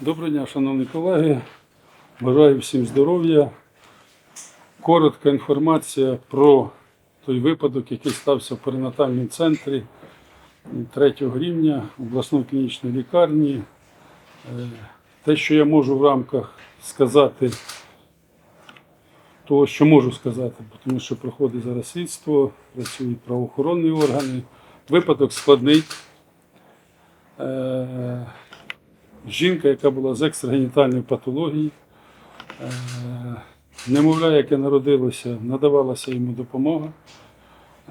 Доброго дня, шановні колеги. Бажаю всім здоров'я. Коротка інформація про той випадок, який стався в перинатальному центрі 3 рівня обласної клінічної лікарні. Е, Те, що я можу в рамках сказати, того, що можу сказати, тому що проходить зараз слідство, працюють правоохоронні органи. Випадок складний. Жінка, яка була з екстрагенітальної патології, е, немовля, яке народилося, надавалася йому допомога.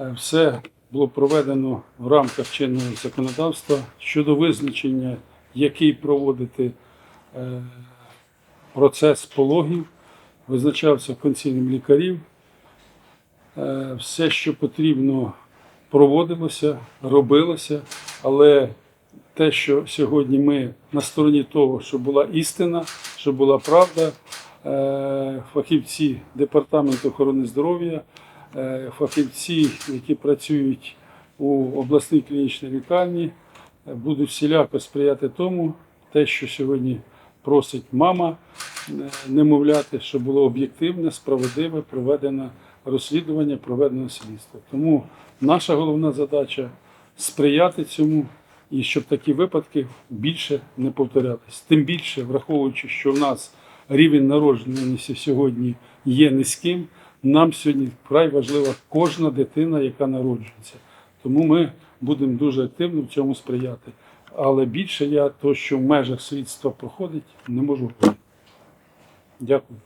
Е, Все було проведено в рамках чинного законодавства щодо визначення, який проводити е, процес пологів, визначався концільним лікарів. Все, що потрібно, проводилося, робилося, але те, що сьогодні ми на стороні того, щоб була істина, щоб була правда, е, фахівці Департаменту охорони здоров'я, е, фахівці, які працюють у обласній клінічній лікарні, е, будуть всіляко сприяти тому, те, що сьогодні просить мама немовляти, щоб було об'єктивне, справедливе, проведено розслідування, проведено слідство. Тому наша головна задача сприяти цьому і щоб такі випадки більше не повторялись. Тим більше, враховуючи, що в нас рівень народжуваності сьогодні є низьким, нам сьогодні вкрай важлива кожна дитина, яка народжується. Тому ми будемо дуже активно в цьому сприяти. Але більше я то, що в межах слідства проходить, не можу. Дякую.